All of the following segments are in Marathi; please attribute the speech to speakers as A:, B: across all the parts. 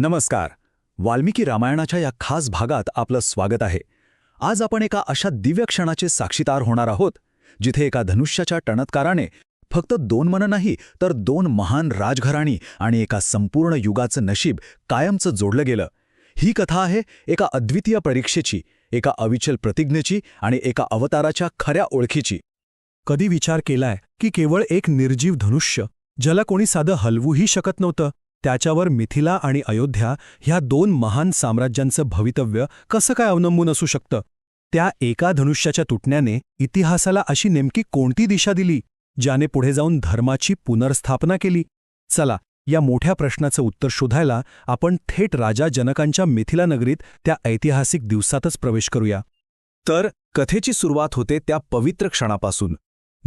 A: नमस्कार. वाल्मिकी रामायणाच्या या खास भागात आपलं स्वागत आहे. आज आपण एका अशा दिव्य क्षणाचे साक्षीदार होणार आहोत जिथे एका धनुष्याच्या टणत्काराने फक्त दोन मन नाही तर दोन महान राजघराणी आणि एका संपूर्ण युगाचं नशीब कायमचं जोडलं गेलं. ही कथा आहे एका अद्वितीय परीक्षेची एका अविचल प्रतिज्ञेची आणि एका अवताराच्या खऱ्या ओळखीची.
B: कधी विचार केलाय की केवळ एक निर्जीव धनुष्य ज्याला कोणी साधं हलवूही शकत नव्हतं? त्याच्यावर मिथिला आणि अयोध्या ह्या दोन महान साम्राज्यांचं भवितव्य कसं काय अवलंबून असू शकतं? त्या एका धनुष्याच्या तुटण्याने इतिहासाला अशी नेमकी कोणती दिशा दिली ज्याने पुढे जाऊन धर्माची पुनर्स्थापना केली? चला या मोठ्या प्रश्नाचं उत्तर शोधायला आपण थेट राजा जनकांच्या मिथिला नगरीत त्या ऐतिहासिक दिवसातच प्रवेश करूया.
A: तर कथेची सुरुवात होते त्या पवित्र क्षणापासून.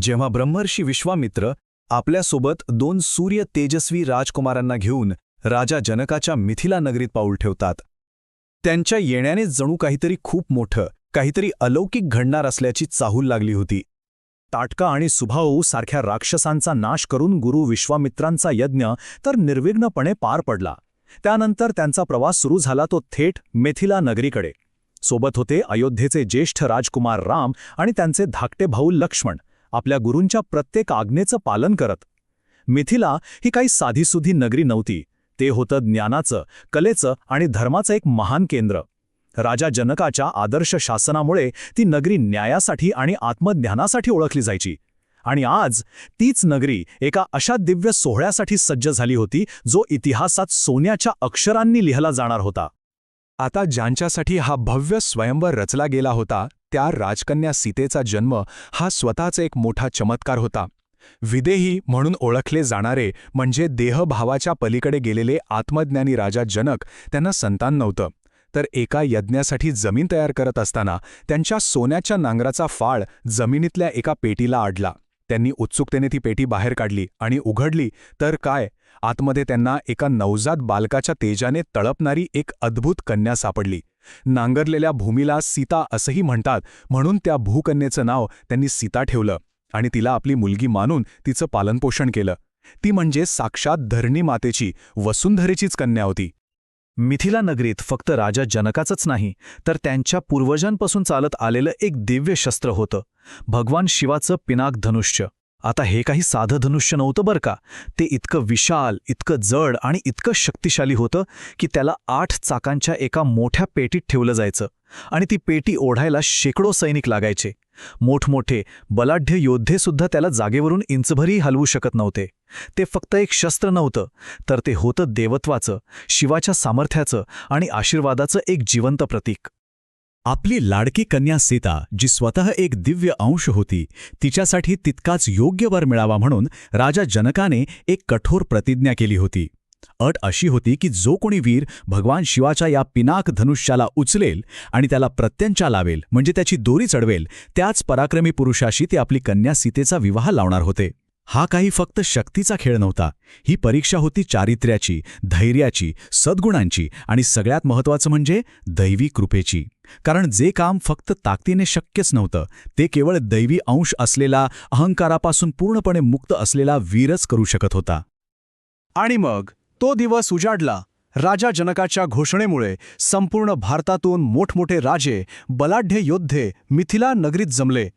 A: जेव्हा ब्रह्मर्षी विश्वामित्र आपल्यासोबत दोन सूर्य तेजस्वी राजकुमारांना घेऊन राजा जनकाच्या मिथिला नगरीत पाऊल ठेवतात. त्यांच्या येण्याने जणू काहीतरी खूप मोठं काहीतरी अलौकिक घडणार असल्याची चाहूल लागली होती. ताटका आणि सुभाऊ सारख्या राक्षसांचा नाश करून गुरु विश्वामित्रांचा यज्ञ तर निर्विघ्नपणे पार पडला. त्यानंतर त्यांचा प्रवास सुरू झाला तो थेट मेथिला नगरीकडे. सोबत होते अयोध्येचे ज्येष्ठ राजकुमार राम आणि त्यांचे धाकटे भाऊ लक्ष्मण. आपल्या गुरूंच्या प्रत्येक आज्ञेचं पालन करत. मिथिला ही काही साधीसुधी नगरी नव्हती. ते होतं ज्ञानाचं कलेचं आणि धर्माचं एक महान केंद्र. राजा जनकाच्या आदर्श शासनामुळे ती नगरी न्यायासाठी आणि आत्मज्ञानासाठी ओळखली जायची. आणि आज तीच नगरी एका अशा दिव्य सोहळ्यासाठी सज्ज झाली होती जो इतिहासात सोन्याच्या अक्षरांनी लिहिला जाणार होता.
B: आता ज्यांच्यासाठी हा भव्य स्वयंवर रचला गेला होता त्या राजकन्या सीतेचा जन्म हा स्वतःच एक मोठा चमत्कार होता. विदेही म्हणून ओळखले जाणारे म्हणजे देहभावाच्या पलीकडे गेलेले आत्मज्ञानी राजा जनक त्यांना संतान नव्हतं. तर एका यज्ञासाठी जमीन तयार करत असताना त्यांच्या सोन्याच्या नांगराचा फाळ जमिनीतल्या एका पेटीला आडला. त्यांनी उत्सुकतेने ती पेटी बाहेर काढली आणि उघडली तर काय? आतमध्ये त्यांना एका नवजात बालकाच्या तेजाने तळपणारी एक अद्भुत कन्या सापडली. नांगरलेल्या भूमीला सीता असंही म्हणतात म्हणून त्या भूकन्येचं नाव त्यांनी सीता ठेवलं आणि तिला आपली मुलगी मानून तिचं पालनपोषण केलं. ती म्हणजे साक्षात धरणी मातेची वसुंधरेचीच कन्या होती.
A: मिथिला नगरीत फक्त राजा जनकाचंच नाही तर त्यांच्या पूर्वजांपासून चालत आलेलं एक दिव्य शस्त्र होतं भगवान शिवाचं पिनाक धनुष्य. आता हे काही साधं धनुष्य नव्हतं बरं का. ते इतकं विशाल इतकं जड आणि इतकं शक्तिशाली होतं की त्याला आठ चाकांच्या एका मोठ्या पेटीत ठेवलं जायचं आणि ती पेटी ओढायला शेकडो सैनिक लागायचे. मोठमोठे बलाढ्य योद्धेसुद्धा त्याला जागेवरून इंचभरही हलवू शकत नव्हते. ते फक्त एक शस्त्र नव्हतं तर ते होतं देवत्वाचं शिवाच्या सामर्थ्याचं आणि आशीर्वादाचं एक जिवंत प्रतीक. आपली लाडकी कन्या सीता जी स्वतः एक दिव्य अंश होती तिच्यासाठी तितकाच योग्य वर मिळावा म्हणून राजा जनकाने एक कठोर प्रतिज्ञा केली होती. अट अशी होती की जो कोणी वीर भगवान शिवाच्या या पिनाक धनुष्याला उचलेल आणि त्याला प्रत्यंचा लावेल म्हणजे त्याची दोरी चढवेल त्याच पराक्रमी पुरुषाशी ते आपली कन्या सीतेचा विवाह लावणार होते. हा काही फक्त शक्तीचा खेळ नव्हता. ही परीक्षा होती चारित्र्याची धैर्याची सद्गुणांची आणि सगळ्यात महत्त्वाचं म्हणजे दैवी कृपेची. कारण जे काम फक्त ताकदीने शक्यच नव्हतं ते केवळ दैवी अंश असलेला अहंकारापासून पूर्णपणे मुक्त असलेला वीरच करू शकत होता.
B: आणि मग तो दिवस उजाडला. राजा जनकाच्या घोषणेमुळे संपूर्ण भारतातून मोठमोठे राजे बलाढ्य योद्धे मिथिला नगरीत जमले.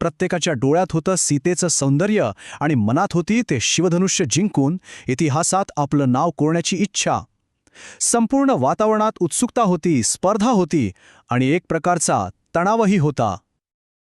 B: प्रत्येकाच्या डोळ्यात होतं सीतेचं सौंदर्य आणि मनात होती ते शिवधनुष्य जिंकून इतिहासात आपलं नाव कोरण्याची इच्छा. संपूर्ण वातावरणात उत्सुकता होती स्पर्धा होती आणि एक प्रकारचा तणावही होता.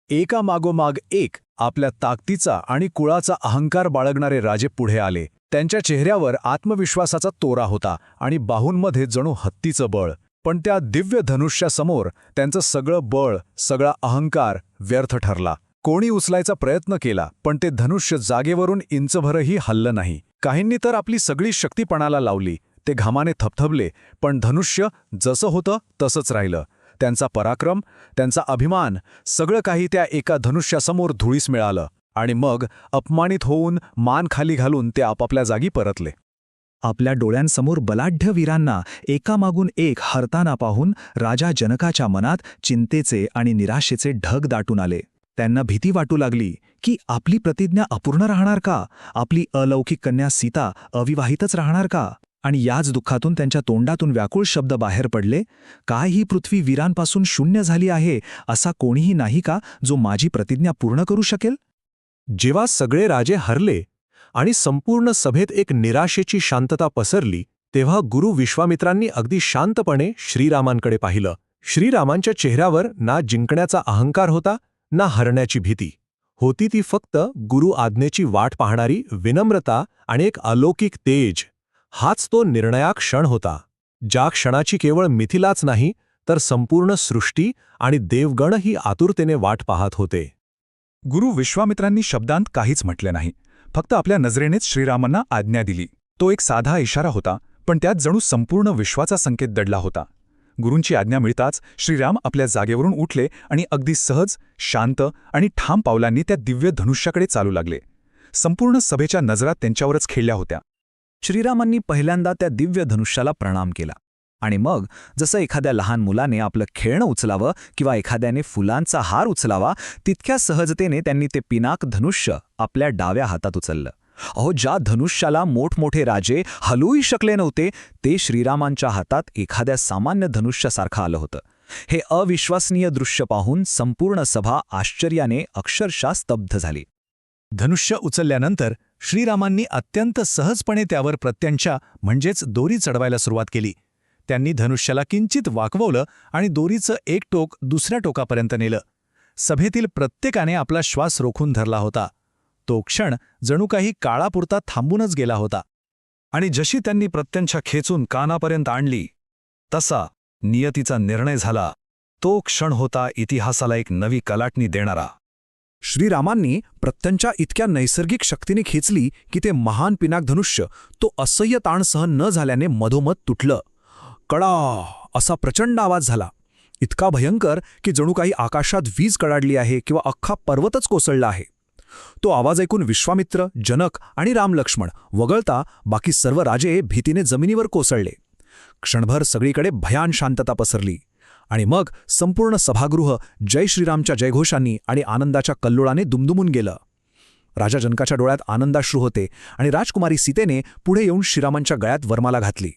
B: एका मागोमाग एक आपल्या ताकदीचा आणि कुळाचा अहंकार बाळगणारे राजे पुढे आले. त्यांच्या चेहऱ्यावर आत्मविश्वासाचा तोरा होता आणि बाहूंमध्ये जणू हत्तीचं बळ. पण त्या दिव्य धनुष्यासमोर त्यांचं सगळं बळ सगळा अहंकार व्यर्थ ठरला. कोणी उचलायचा प्रयत्न केला पण ते धनुष्य जागेवरून इंचभरही हल्लं नाही. काहींनी तर आपली सगळी शक्तीपणाला लावली. ते घामाने थपथपले पण धनुष्य जसं होतं तसंच राहिलं. त्यांचा पराक्रम त्यांचा अभिमान सगळं काही त्या एका धनुष्यासमोर धुळीस मिळालं. आणि मग अपमानित होऊन मान खाली घालून ते आपापल्या जागी परतले. आपल्या डोळ्यांसमोर बलाढ्य वीरांना एकामागून एक हरताना पाहून राजा जनकाच्या मनात चिंतेचे आणि निराशेचे ढग दाटून आले. त्यांना भीती वाटू लागली की आपली प्रतिज्ञा अपूर्ण राहणार का? आपली अलौकिक कन्या सीता अविवाहितच राहणार का?
A: आणि याच दुःखातून त्यांच्या तोंडातून व्याकुळ शब्द बाहेर पडले काय ही पृथ्वी वीरांपासून शून्य झाली आहे असा कोणीही नाही का जो माझी प्रतिज्ञा पूर्ण करू शकेल?
B: जेव्हा सगळे राजे हरले आणि संपूर्ण सभेत एक निराशेची शांतता पसरली तेव्हा गुरु विश्वामित्रांनी अगदी शांतपणे श्रीरामांकडे पाहिलं. श्रीरामांच्या चेहऱ्यावर ना जिंकण्याचा अहंकार होता ना हरण्याची भीती. होती ती फक्त गुरु आज्ञेची वाट पाहणारी विनम्रता आणि एक अलौकिक तेज. हाच तो निर्णयाक क्षण होता. ज्या क्षणाची केवळ मिथिलाच नाही तर संपूर्ण सृष्टी आणि देवगणही आतुरतेने वाट पाहत होते.
A: गुरु विश्वामित्रांनी शब्दांत काहीच म्हटले नाही. फक्त आपल्या नजरेनेच श्रीरामांना आज्ञा दिली. तो एक साधा इशारा होता पण त्यात जणू संपूर्ण विश्वाचा संकेत दडला होता. गुरूंची आज्ञा मिळताच श्रीराम आपल्या जागेवरून उठले आणि अगदी सहज शांत आणि ठाम पावलांनी त्या दिव्य धनुष्याकडे चालू लागले. संपूर्ण सभेच्या नजरा त्यांच्यावरच खेळल्या होत्या. श्रीरामांनी पहिल्यांदा त्या दिव्य धनुष्याला प्रणाम केला आणि मग जसं एखाद्या लहान मुलाने आपलं खेळणं उचलावं किंवा एखाद्याने फुलांचा हार उचलावा तितक्या सहजतेने त्यांनी ते पिनाक धनुष्य आपल्या डाव्या हातात उचललं. अहो ज्या धनुष्याला मोठमोठे राजे हलवूही शकले नव्हते ते श्रीरामांच्या हातात एखाद्या सामान्य धनुष्यासारखं आलं होतं. हे अविश्वसनीय दृश्य पाहून संपूर्ण सभा आश्चर्याने अक्षरशः स्तब्ध झाली. धनुष्य उचलल्यानंतर श्रीरामांनी अत्यंत सहजपणे त्यावर प्रत्यंच्या म्हणजेच दोरी चढवायला सुरुवात केली. त्यांनी धनुष्याला किंचित वाकवलं आणि दोरीचं एक टोक दुसऱ्या टोकापर्यंत नेलं. सभेतील प्रत्येकाने आपला श्वास रोखून धरला होता. तो क्षण जणू काही काळापुरता थांबूनच गेला होता. आणि जशी त्यांनी प्रत्यंशा खेचून कानापर्यंत आणली तसा नियतीचा निर्णय झाला. तो क्षण होता इतिहासाला एक नवी कलाटणी देणारा. श्रीरामांनी प्रत्यंच्या इतक्या नैसर्गिक शक्तीने खेचली की ते महान पिनाकधनुष्य तो असह्य ताण सहन न झाल्याने मधोमध तुटलं. कडा! असा प्रचंड आवाज झाला. इतका भयंकर की जणू काही आकाशात वीज कडाडली आहे किंवा अख्खा पर्वतच कोसळला आहे. तो आवाज ऐकून विश्वामित्र जनक आणि रामलक्ष्मण वगळता बाकी सर्व राजे भीतीने जमिनीवर कोसळले. क्षणभर सगळीकडे भयान शांतता पसरली आणि मग संपूर्ण सभागृह जय श्रीरामच्या जयघोषांनी आणि आनंदाच्या कल्लोळाने दुमदुमून गेलं. राजा जनकाच्या डोळ्यात आनंदाश्रू होते आणि राजकुमारी सीतेने पुढे येऊन श्रीरामांच्या गळ्यात वरमाला घातली.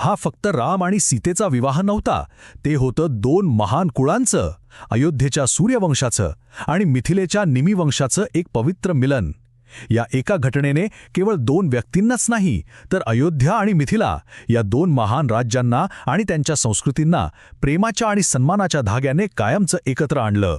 A: हा फक्त राम आणि सीतेचा विवाह नव्हता. ते होतं दोन महान कुळांचं अयोध्येच्या सूर्यवंशाचं आणि मिथिलेच्या निमीवंशाचं एक पवित्र मिलन. या एका घटनेने केवळ दोन व्यक्तींनाच नाही तर अयोध्या आणि मिथिला या दोन महान राज्यांना आणि त्यांच्या संस्कृतींना प्रेमाच्या आणि सन्मानाच्या धाग्याने कायमचं एकत्र आणलं.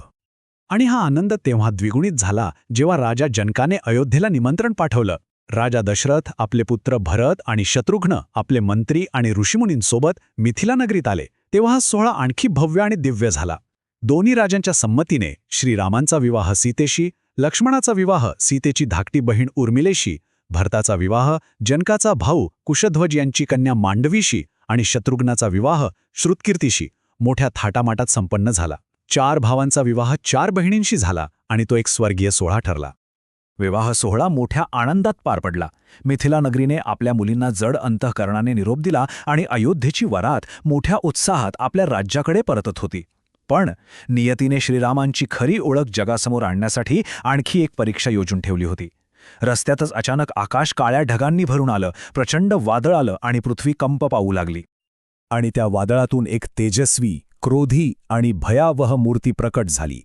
A: आणि हा आनंद तेव्हा द्विगुणित झाला जेव्हा राजा जनकाने अयोध्येला निमंत्रण पाठवलं. राजा दशरथ आपले पुत्र भरत आणि शत्रुघ्न आपले मंत्री आणि ऋषीमुनींसोबत मिथिला नगरीत आले. तेव्हा हा सोहळा आणखी भव्य आणि दिव्य झाला. दोन्ही राजांच्या संमतीने श्रीरामांचा विवाह सीतेशी लक्ष्मणाचा विवाह सीतेची धाकटी बहीण उर्मिलेशी भरताचा विवाह जनकाचा भाऊ कुशध्वज यांची कन्या मांडवीशी आणि शत्रुघ्नाचा विवाह श्रुतकीर्तीशी मोठ्या थाटामाटात संपन्न झाला. चार भावांचा विवाह चार बहिणींशी झाला आणि तो एक स्वर्गीय सोहळा ठरला. विवाह सोहळा मोठ्या आनंदात पार पडला. मिथिला नगरीने आपल्या मुलींना जड अंतःकरणाने निरोप दिला आणि अयोध्येची वरात मोठ्या उत्साहात आपल्या राज्याकडे परतत होती. पण नियतीने श्रीरामांची खरी ओळख जगासमोर आणण्यासाठी आणखी एक परीक्षा योजून ठेवली होती. रस्त्यातच अचानक आकाश काळ्या ढगांनी भरून आलं प्रचंड वादळ आलं आणि पृथ्वी कंप पाहू लागली. आणि त्या वादळातून एक तेजस्वी क्रोधी आणि भयावह मूर्ती प्रकट झाली.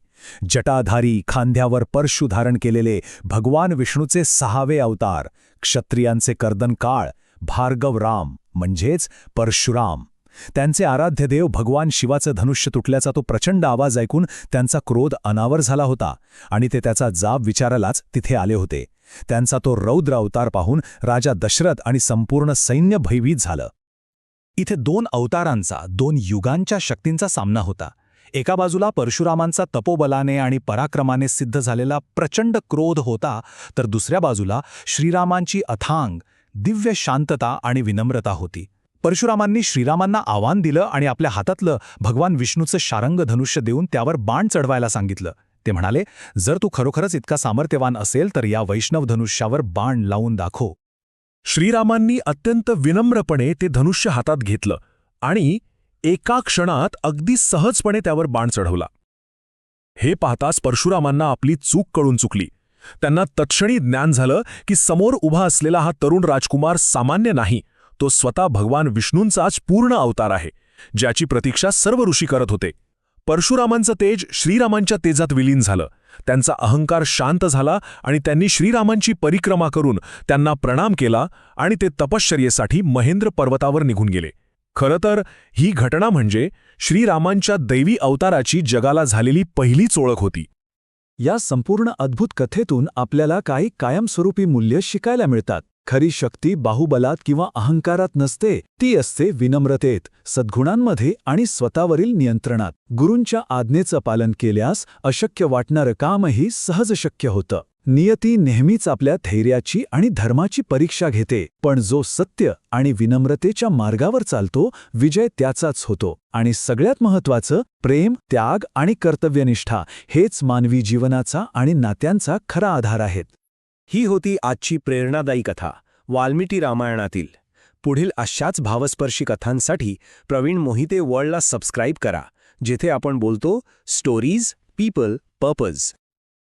A: जटाधारी खांद्यावर परशु धारण केलेले भगवान विष्णूचे सहावे अवतार क्षत्रियांचे कर्दन काळ भार्गव राम म्हणजेच परशुराम. त्यांचे आराध्य देव भगवान शिवाचं धनुष्य तुटल्याचा तो प्रचंड आवाज ऐकून त्यांचा क्रोध अनावर झाला होता आणि ते त्याचा जाब विचारालाच तिथे आले होते. त्यांचा तो रौद्र अवतार पाहून राजा दशरथ आणि संपूर्ण सैन्य भयभीत झालं. इथे दोन अवतारांचा दोन युगांच्या शक्तींचा सामना होता. एका बाजूला परशुरामांचा तपोबलाने आणि पराक्रमाने सिद्ध झालेला प्रचंड क्रोध होता तर दुसऱ्या बाजूला श्रीरामांची अथांग दिव्य शांतता आणि विनम्रता होती. परशुरामांनी श्रीरामांना आव्हान दिलं आणि आपल्या हातातलं भगवान विष्णूचं शारंग धनुष्य देऊन त्यावर बाण चढवायला सांगितलं. ते म्हणाले जर तू खरोखरच इतका सामर्थ्यवान असेल तर या वैष्णव धनुष्यावर बाण लावून दाखव.
B: श्रीरामांनी अत्यंत विनम्रपणे ते धनुष्य हातात घेतलं आणि एका क्षणात अगदी सहजपणे त्यावर बाण चढवला. हे पाहताच परशुरामांना आपली चूक कळून चुकली. त्यांना तत्क्षणी ज्ञान झालं की समोर उभा असलेला हा तरुण राजकुमार सामान्य नाही
C: तो स्वतः भगवान विष्णूंचाच पूर्ण अवतार आहे ज्याची प्रतीक्षा सर्व ऋषी करत होते. परशुरामांचं तेज श्रीरामांच्या तेजात विलीन झालं. त्यांचा अहंकार शांत झाला आणि त्यांनी श्रीरामांची परिक्रमा करून त्यांना प्रणाम केला आणि ते तपश्चर्येसाठी महेंद्र पर्वतावर निघून गेले. खरं तर ही घटना म्हणजे श्रीरामांच्या दैवी अवताराची जगाला झालेली पहिलीच ओळख होती.
B: या संपूर्ण अद्भुत कथेतून आपल्याला काही कायमस्वरूपी मूल्य शिकायला मिळतात. खरी शक्ती बाहुबलात किंवा अहंकारात नसते ती असते विनम्रतेत सद्गुणांमध्ये आणि स्वतःवरील नियंत्रणात. गुरूंच्या आज्ञेचं पालन केल्यास अशक्य वाटणारं कामही सहज शक्य होतं. नियती नेहमीच आपल्या धैर्याची आणि धर्माची परीक्षा घेते पण जो सत्य आणि विनम्रतेच्या मार्गावर चालतो विजय त्याचाच होतो. आणि सगळ्यात महत्वाचं प्रेम त्याग आणि कर्तव्यनिष्ठा हेच मानवी जीवनाचा आणि नात्यांचा खरा आधार आहेत.
D: ही होती आजची प्रेरणादायी कथा वाल्मिकी रामायणातील. पुढील अशाच भावस्पर्शी कथांसाठी प्रवीण मोहिते वर्ल्डला सबस्क्राईब करा जिथे आपण बोलतो स्टोरीज पीपल पर्पज.